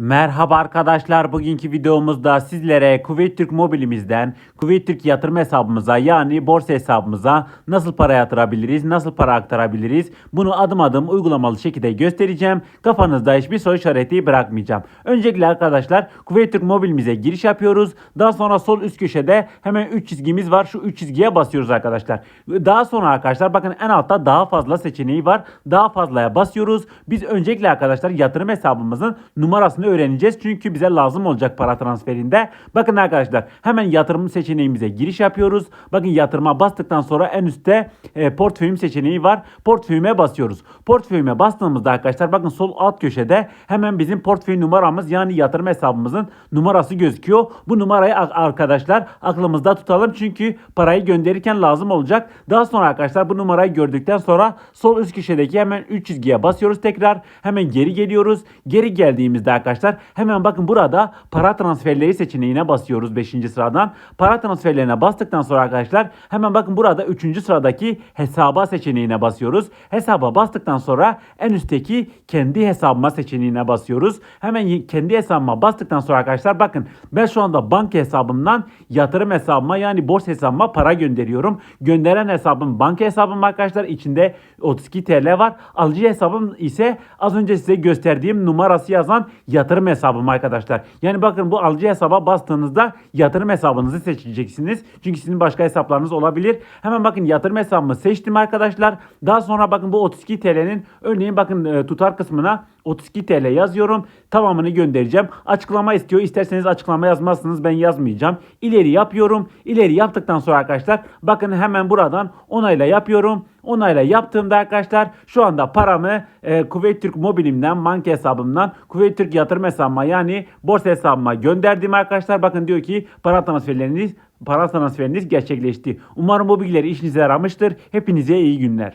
Merhaba arkadaşlar. Bugünkü videomuzda sizlere Kuveyt Türk Mobilimizden Kuveyt Türk yatırım hesabımıza yani borsa hesabımıza nasıl para yatırabiliriz, nasıl para aktarabiliriz bunu adım adım uygulamalı şekilde göstereceğim. Kafanızda hiçbir soru işareti bırakmayacağım. Öncelikle arkadaşlar Kuveyt Türk Mobilimize giriş yapıyoruz. Daha sonra sol üst köşede hemen 3 çizgimiz var. Şu 3 çizgiye basıyoruz arkadaşlar. Daha sonra arkadaşlar bakın en altta daha fazla seçeneği var. Daha fazlaya basıyoruz. Biz öncelikle arkadaşlar yatırım hesabımızın numarasını öğreneceğiz. Çünkü bize lazım olacak para transferinde. Bakın arkadaşlar hemen yatırım seçeneğimize giriş yapıyoruz. Bakın yatırıma bastıktan sonra en üstte e, portföyüm seçeneği var. Portföyüme basıyoruz. Portföyüme bastığımızda arkadaşlar bakın sol alt köşede hemen bizim portföy numaramız yani yatırım hesabımızın numarası gözüküyor. Bu numarayı arkadaşlar aklımızda tutalım çünkü parayı gönderirken lazım olacak. Daha sonra arkadaşlar bu numarayı gördükten sonra sol üst köşedeki hemen 3 çizgiye basıyoruz tekrar. Hemen geri geliyoruz. Geri geldiğimizde arkadaşlar hemen bakın burada para transferleri seçeneğine basıyoruz 5. sıradan. Para transferlerine bastıktan sonra arkadaşlar hemen bakın burada 3. sıradaki hesaba seçeneğine basıyoruz. Hesaba bastıktan sonra en üstteki kendi hesabıma seçeneğine basıyoruz. Hemen kendi hesabıma bastıktan sonra arkadaşlar bakın ben şu anda banka hesabımdan yatırım hesabıma yani borsa hesabıma para gönderiyorum. Gönderen hesabım banka hesabım arkadaşlar içinde 32 TL var. Alıcı hesabım ise az önce size gösterdiğim numarası yazan yatırım hesabım arkadaşlar. Yani bakın bu alıcı hesaba bastığınızda yatırım hesabınızı seçeceksiniz. Çünkü sizin başka hesaplarınız olabilir. Hemen bakın yatırım hesabımı seçtim arkadaşlar. Daha sonra bakın bu 32 TL'nin örneğin bakın e, tutar kısmına 32 TL yazıyorum. Tamamını göndereceğim. Açıklama istiyor. İsterseniz açıklama yazmazsınız. Ben yazmayacağım. İleri yapıyorum. İleri yaptıktan sonra arkadaşlar bakın hemen buradan onayla yapıyorum. Onayla yaptığımda arkadaşlar şu anda paramı e, Kuveyt Türk mobilimden, banka hesabımdan Kuveyt Türk yatırım hesabıma yani borsa hesabıma gönderdim arkadaşlar. Bakın diyor ki para transferleriniz para transferiniz gerçekleşti. Umarım bu bilgiler işinize yaramıştır. Hepinize iyi günler.